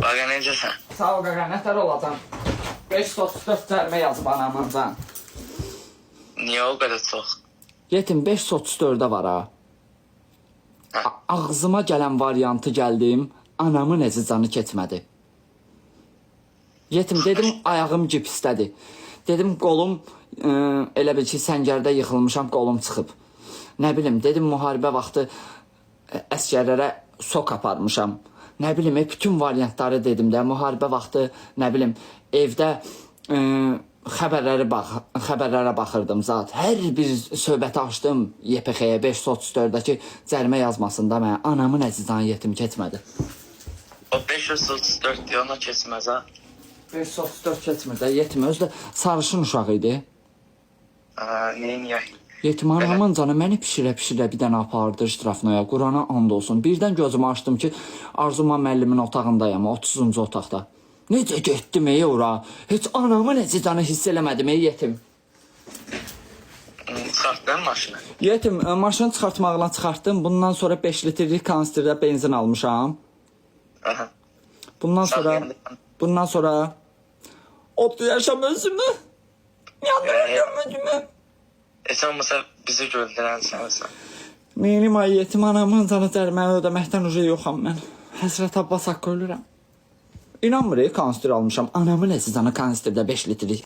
Qaqa necəsən? Sağ ol qaqa, nətər olacam? 534 cərmə yazıb anamıncan. Niyə o qədər çox? Yetim 534-də var ha. Hə. Ağzıma gələn variantı gəldim, anamın əzizanı keçmədi. Yetim dedim ayağım gipsdədir. Dedim qolum e, elə bil ki səngərdə yıxılmışam, qolum çıxıb. Nə bilim, dedim müharibə vaxtı e, əskərlərə sok aparmışam. Nə bilim, e, bütün variantları dedim də müharibə vaxtı, nə bilim, evdə e, xəbərləri bax xəbərlərə baxırdım zat. Hər bir söhbəti açdım YPX-yə 534-dəki cərimə yazmasında mən anamın əzizanı yetim keçmədi. O 534 deyə ona keçməz ha. 534 keçmir də yetim özü də sarışın uşaq idi. Ha, niyə niyə? Yetim anamın canı məni pişirə-pişirə bir dənə apardı ştrafnoya. Qurana and olsun. Birdən gözümü açdım ki, Arzuma müəllimin otağındayam, 30-cu otaqda. Necə getdim ey ora? Heç anamın əzizanı hiss eləmədim ey yetim. Çıxartdın maşını. Yetim, ə, maşını çıxartmaqla çıxartdım. Bundan sonra 5 litrlik kanistrdə benzin almışam. Aha. Bundan sonra bundan sonra Otlu yaşam özümü. Yandıramıyorum özümü. E sən məsəl bizi güldürən sənsən. Mənim ay yetim anamın canı cəriməni ödəməkdən uca yoxam mən. Həsrət Abbas haqqı ölürəm. İnanmır, kanister almışam. Anamın əzizanı kanisterdə 5 litrik.